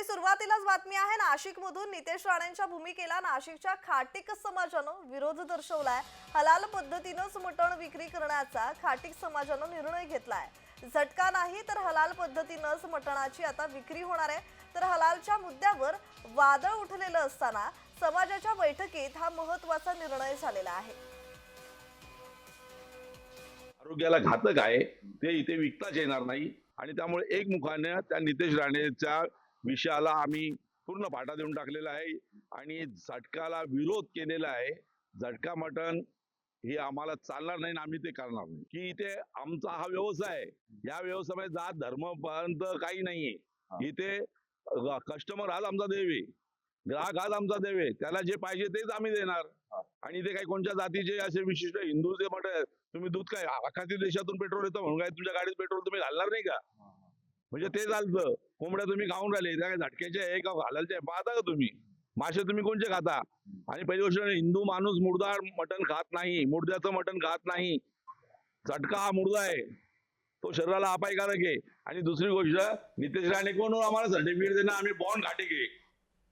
आणि सुरुवातीलाच बातमी आहे नाशिक मधून नितेश राणेंच्या भूमिकेला नाशिकच्या खाटिक समाजानं विरोध दर्शवलाय. हलाल पद्धतीनंच मटण विक्री करण्याचा खाटिक समाजानं निर्णय घेतलाय. झटका नाही तर हलाल पद्धतीनंच मटणाची आता विक्री होणार आहे. तर हलालच्या मुद्द्यावर वादळ उठलेलं असताना समाजाच्या बैठकीत हा महत्त्वाचा निर्णय झालेला आहे. आरोग्याला घातक आहे ते इथे विकताच येणार नाही. आणि त्यामुळे एक मुखाने त्या नितेश राणेच्या विषयाला आम्ही पूर्ण पाठा देऊन टाकलेला आहे आणि झटकाला विरोध केलेला आहे. झटका मटण हे आम्हाला चालणार नाही आणि आम्ही ते करणार नाही. की इथे आमचा हा व्यवसाय आहे. या व्यवसायामध्ये जात धर्म पर्यंत काही नाहीये. इथे कस्टमर हाच आमचा देव आहे. ग्राहक हाच आमचा देव आहे. त्याला जे पाहिजे तेच आम्ही देणार. आणि इथे काही कोणत्या जातीचे असे विशिष्ट हिंदूचे मटण तुम्ही दूध काय आखाती देशातून पेट्रोल येतं म्हणून काय तुमच्या गाडीत पेट्रोल तुम्ही घालणार नाही का? म्हणजे ते चालतं. कोंबड्या तुम्ही खाऊन राहिले त्या काय झटक्याच्या आहे का घालायच्या आहे? पाहता का तुम्ही? मासे तुम्ही कोणते खाता? आणि पहिली गोष्ट हिंदू माणूस मुर्दार मटण खात नाही मुर्द्याचं मटण खात नाही. झटका हा मुर्दा आहे. तो शरीराला अपायकारक आहे. आणि दुसरी गोष्ट नितेश राणे कोण आम्हाला सर्टिफिकेट देणं आम्ही बॉन्ड घाटे घे.